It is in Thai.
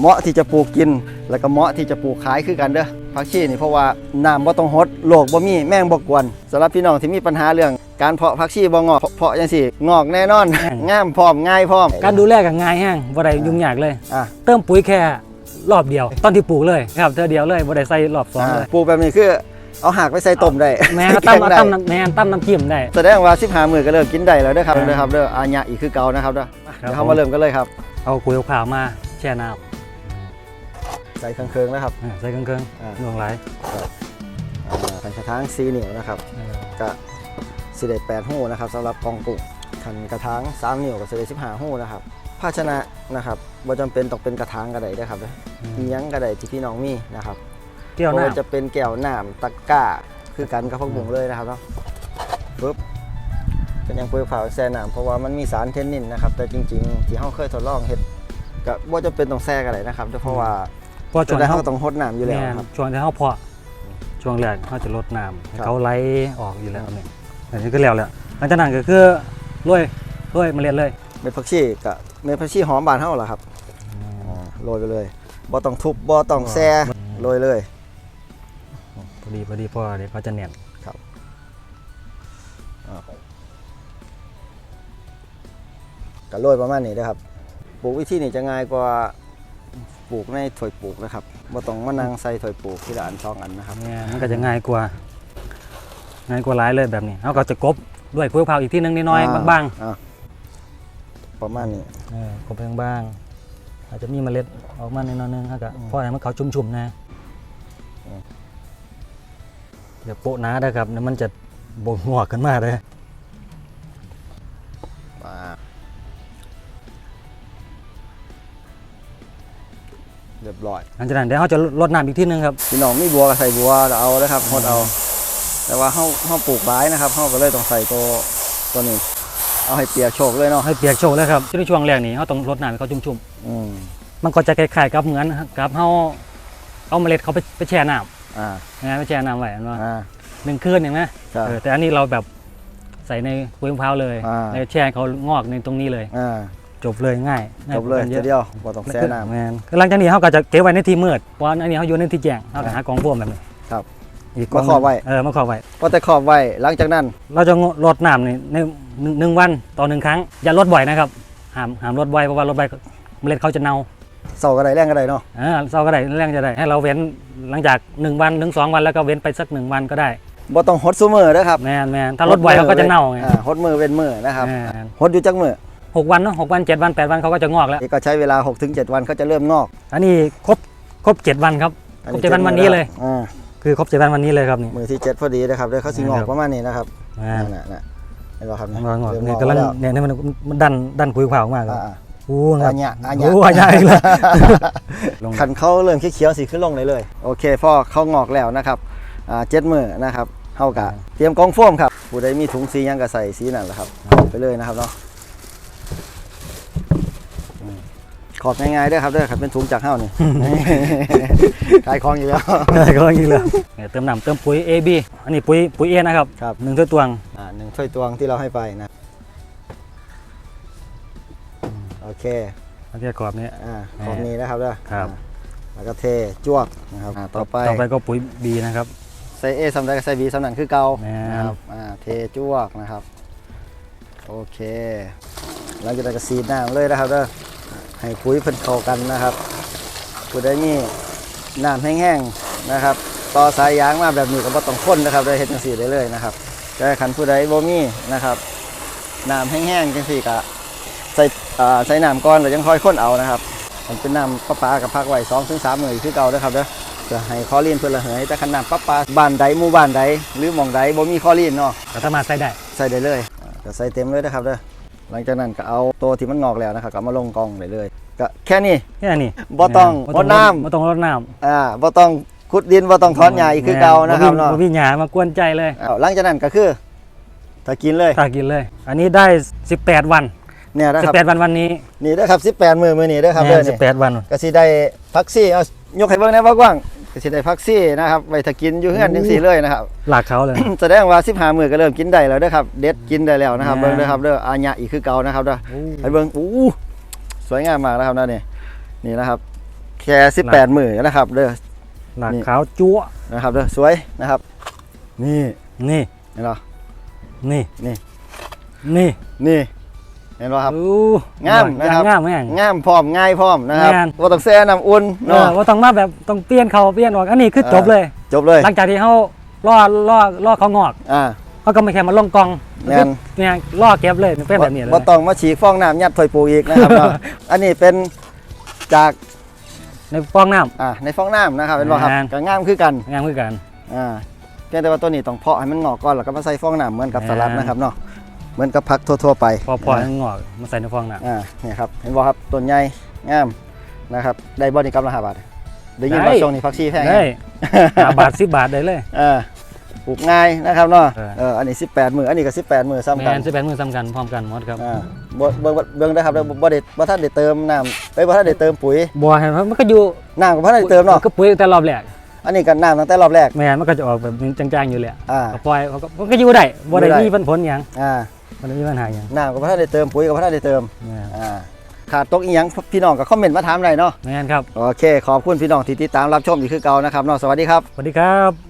เหมาะที่จะปลูกกิน แล้วก็เหมาะที่จะปลูกขายคือกันเด้อผักชีนี่เพราะว่าน้ำบ่ต้องหดโรคบ่มีแมงบ่กวนสำหรับพี่น้องที่มีปัญหาเรื่อง การเพาะผักชีบ่งอกเพาะจังซี่งอกแน่นอน งามพร้อมง่ายพร้อม การดูแลก็ง่ายแห้งบ่ได้ยุ่งยากเลย อะ เติมปุ๋ยแค่รอบเดียว ตอนที่ปลูกเลยครับเธอเดียวเลยบ่ได้ใส่รอบสองอ่าเลยปลูกแบบนี้คือเอาหากไปใส่ต้มได้แม่ก็ตั้มแข็งเอาได้ตั้มน้ำแม่ตั้มน้ำจิ้มได้แสดงว่า15มื้อก็เริ่มกินได้แล้วเด้อครับอ่าเด้อครับเด้ออาญะอีกคือเก่านะครับเด้อครับเดี๋ยวเฮามาเริ่มกันเลยครับ เอาปุ๋ยขาวมาแช่น้ ใส่เครื่องๆนะครับำอ่าใส่เครื่องอ่าๆหน่วงไหลายอ่าขันกระถาง4นิ้วนะครับเออก็สิได้8หู้นะครับสำหรับกองกุ้งขันกระถาง3นิ้วก็สิได้15หู้นะครับภาชนะนะครับบ่จำเป็นต้องเป็นกระถางก็ได้เด้อครับเด้ออิหยังก็ได้ที่พี่น้องมีนะครับเกี่ยวบ่ว่าน้ำจะเป็นแก้วน้ำตะกร้าคือกันกับพักบุ้งเลยนะครับเนาะปึ๊บเป็นยังเปลือกเผาแซ่น้ำเพราะว่ามันมีสารเทนนินนะครับแต่จริง ๆ ที่เฮาเคยทดลองเฮ็ดก็บ่จำเป็นต้องแซ่ก็ได้นะครับเพราะว่า เพราะช่จะวงได้ที่เฮาเขาต้องหดน้ำอยู่แล้วแม่นครับ ช่วงที่เขาเพาะช่วงแรกเขาจะลดน้ำให้ครับ เขาไหลออกอยู่แล้วนี่อันนี้ก็แล้วแหละหลังจากนั้นก็คือโรยโรยเมล็ดเลยเม็ดผักชีกับเม็ดผักชีหอมบานเฮาล่ะครับโรยไปเลยบ่ต้องทุบบ่ต้องแซ่โรยเลย พอดีพอดีพอเดี๋ยวเขาจะเนียนก็โรยประมาณนี้นะครับ ปลูกวิธีนี้จะง่ายกว่า ปลูกในถ้วยปลูกนะครับบ่ต้องมานั่งใส่ถ้วยปลูกทีละอันสองอันนะครับเนี่ยมันก็จะง่ายกว่า ง่ายกว่าหลายเลยแบบนี้เขาก็จะกบด้วยปุ๋ยเผาอีกที่นึงนิดหน้อยอ่บางอ่ประมาณนี้ๆเออกบเพียงบางอาจจะมีเมล็ดออกมาในน้อยนึงเขาก็พอให้มันเขาชุ่มๆนะอย่าโปะหนาเด้อครับเดี๋ยวมันจะบงหัวกขึ้นมาเลย เรียบร้อยหลังจากนั้นเดี๋ยวเขาจะลดน้ำอีกที่นึงครับพี่น้องมีบัวก็ใส่บัวเอาเลยครับหดเอา แต่ว่าเฮาเฮาปลูกไม้นะครับเฮาก็เลยต้องใส่ตัวตัวนี้เอาให้เปียกโชกเลยเนาะให้เปียกโชกเลยครับในช่วงแรกนี่เขาต้องลดน้ำให้เขาชุ่มอืมๆมันก็จะคล้ายๆกับเหมือนกับเขาเอาเมล็ดเขาไปไปแช่น้อ่าำนะไปแช่น้ำไว้เห็นป่อ่าหนึ่งคืนอย่างนะครับเออแต่อันนี้เราแบบใส่ในปุ๋ยมะพร้าวเลยอ่าแล้วแช่ให้เขางอกในตรงนี้เลยอ่า จบเลยง่ายง่าจบเลยกว่ากันทีเดียวบ่ต้องแช่น้แมนคือหลังจากนี้เขาก็จะเก็บไว้ในที่มืดเพราะอันนี้เขาอยู่ในที่แจ้งเขาก็หากองพ่วงแบบนี้ครับอีกมาขอบไว้ เออมาขอบไว้ำพอแต่ขอบไว้หลังจากนั้นเราจะลดน้ำนี่ในหนึ่งหนึ่งวันต่อหนึ่งครั้ง อย่าลดบ่อยนะครับห้ามห้ามลดบ่อยเพราะว่าลดบ่อยเมล็ดเขาจะเน่าเสาก็ได้แรงก็ได้เนาะเออเศร้าก็ได้แรงจะได้ให้เราเว้นหลังจากหนึ่งวันถึงสองวันแล้วก็เว้นไปสักหนึ่งวันก็ได้บ่ต้องหดซุมือเด้อครับแมนแมนถ้าลดบ่อยเขาก็จะเน่าไงอ่หดมือเว้นมือนะครับแม่นหดอยู่จักมือ หกวันเนาะหกวันเจ็ดวันแปดวันเขาก็จะงอกแล้วก็ใช้เวลา6ถึง7วันเขาจะเริ่มงอกอันนี้ครบครบเจ็ดวันครับอัครบเจ็ดวันวันนี้เลย อ่าคือครบเจ็ดวันวันนี้เลยครับนี่ มือที่เจ็ดพอดีนะครับเดี๋ยวเขาสิงอกประมาณนี้นะครับอ่านั่นน่ะน่ะเห็นบ่ครับมันงอกเริ่มนี่งอกกำลังแล้วเนี่ยนี่มันมันดันดันคุยขวาออกมาครับอ่าอู้ๆครัอับนเนี้ยอันโอ้เนี้ยอันใหญ่เลย ลง คันเขาเริ่มเขียวๆสีขึ้นลงเลยเลยโอเคพ่อเขางอกแล้วนะครับอ่าเจ็ดมือนะครับเท่ากับเตรียมกองโฟมครับผู้ใดมีถุงสีหยังก็ใส่สีนั่นแหละครับไปเลยนะครับเนาะ ขอบง่ายๆเด้อครับเด้อครับเป็นถุงจากเฮ้านี่ ขายของอยู่แล้วได้ก็อย่างนี้เลยเนี่ยเติมน้ำเติมปุ๋ย AB อันนี้ปุ๋ยปุ๋ยเอนะครับครับ หนึ่งถ้วยตวงอ่าหนึ่งถ้วยตวงที่เราให้ไปนะโอเคอันที่กรอบนี้ อ่าขอบนี้นะครับเด้อครับ อ่าแล้วก็เทจวกนะครับอ่าต่อไปต่อไปก็ปุ๋ย B นะครับ ใส่เอสำได้กับใส่บีสำนันคือเก่าแม่น นะครับอ่าเทจวกนะครับ โอเคหลังจากนั้นก็สีดน้ำเลยนะครับเด้อ ให้ปุ๋ยเพิ่นเข้ากันนะครับผู้ใดมีน้ำแห้งๆนะครับ ต่อสายยางมาแบบนี้ก็บ่ต้องข้นนะครับได้เฮ็ดจังซี่ได้เลยนะครับแต่คันผู้ใดบ่มีนะครับน้ำแห้งๆจังซี่ก็ใส่อ่าใส่น้ำก่อนแล้วยังค่อยข้นเอานะครับมันเป็นน้ำประปากับพักไว้2ถึง3มื้อคือเก่าเด้อครับเด้อเพื่อให้คอลีนเพื่อระเหยแต่ขนาดปั๊บปลาบ้านใดหมู่บ้านใดหรือหมองใดบ่มีคอลีนเนาะก็สามารถใส่ได้ใส่ได้เลยอ่าก็ใส่เต็มเลยนะครับเด้อ หลังจากนั้นก็เอาตัวที่มันงอกแล้วนะครับก็เอามาลงกองได้เลยก็แค่นี้แค่นี้บ่ต้องบ่รดน้ำบ่ต้องรดน้อ่าบ่ต้องขุดดินบ่ต้องำถอนหญ้าอีกคือเก่านะครับเนาะบ่มีหญ้ามากวนใจเลยอ้าวหลังจากนั้นก็คือถ้ากินเลยตากินเลย อันนี้ได้ 18 วันเนี่ยนะครับ18 วันวันนี้นี่นะครับ18มื้อมื้อนี้เด้อครับแม่เด้อนนี่18 วันก็สิได้พักซี่เอายกให้เบิ่งแหน่ว่ากว้าง ก็สิได้พักซี่นะครับไว้ถ้ากินอยู่เฮือนจังซี่เลยนะครับ หลากเขาเลย แสดงว่า15มื้อก็เริ่มกินได้แล้วเด้อครับ เด็ดกินได้แล้วนะครับแม่เบิ่งเด้อครับเด้ออาญะอีกคือเก่านะครับเด้อให้เบิ่งอู้สวยงามมากนะครับนะนี่นี่นะครับ แค่18มื้อนะครับเด้อหลักนี่ขาวจั๊วนะครับเด้อสวยนะครับ นี่นี่เห็นบ่นี่นี่นี่นี่ เห็นบ่ครับอู้งามนะครับงามแม่งงามพร้อมง่ายพร้อมนะครับงามบ่ต้องแช่น้ำอุ่นเอเนาะอว่าต้องมาแบบต้องเปลี่ยนเขาเปลี่ยนออกอันนี้คือเออจบเลย จบเลย หลังจากที่เขาล่อล่อล่อเขางอกอ่าเขาก็ไม่แค่มาลงกองแม่นเนี่ยล่อเก็บเลยเป็นแบบนี้เลยบ่ต้องมาฉีกฟองน้ำยัดถ้วยปูอีกนะครับเนาะอันนี้เป็นจากในฟองน้ำอ่าในฟองน้ำนะครับเป็นบ่ครับแม่นก็งามคือกันงามคือกันอ่าเพียงแต่ว่าตัวนี้ต้องเพาะให้มันงอกก่อนแล้วก็มาใส่ฟองน้ำเหมือนกับแม่นสลัดนะครับเนาะ เหมือนกับผักทั่วๆไปพอพอให้งอกมาใส่ในฟองน้ำอ่าเนี่ยครับเห็นบ่ครับต้นใหญ่งามนะครับได้บ่นี่กำลังหาบาทได้ยินได้ว่าช่วงนี้ผักชีแพงได้ห้าบาทสิบบาทได้เลยเออปลูกง่ายนะครับเนาะเออเอออันนี้ 18มืออันนี้ก็ 18มือซ้ำแมกันนสิบแปดมือซ้ำกันพร้อมกันหมดครับอ่าบ่เบิ่งเบิ่งได้ครับเด้อบ่ได้บ่ทันได้เติมน้ำเอ้ยบ่ทันได้เติมปุ๋ยบัวเห็นไหมมันก็อยู่น้ำก็บ่ทันได้เติมเนาะก็ปุ๋ยตั้งแต่รอบแรกอันนี้ก็น้ำตั้งแต่รอบแรกแมนมันก็จะออกแบบจางๆอยู่เลยอ่าก็ปล่อยมันก็มันก็อยู่ได้บัวได้อยู่ได้มีปัญผลหยังอ่า มันไม่มีปัญหาหยังน้ำก็บ่ทันได้เติมปุ๋ยก็บ่ทันได้เติมแม่นอ่าขาดตกอีหยังพี่น้องก็คอมเมนต์มาถามได้เนาะแม่นครับโอเคขอบคุณพี่น้องที่ติดตามรับชมอีกคือเก่านะครับเนาะสวัสดีครับสวัสดีครับ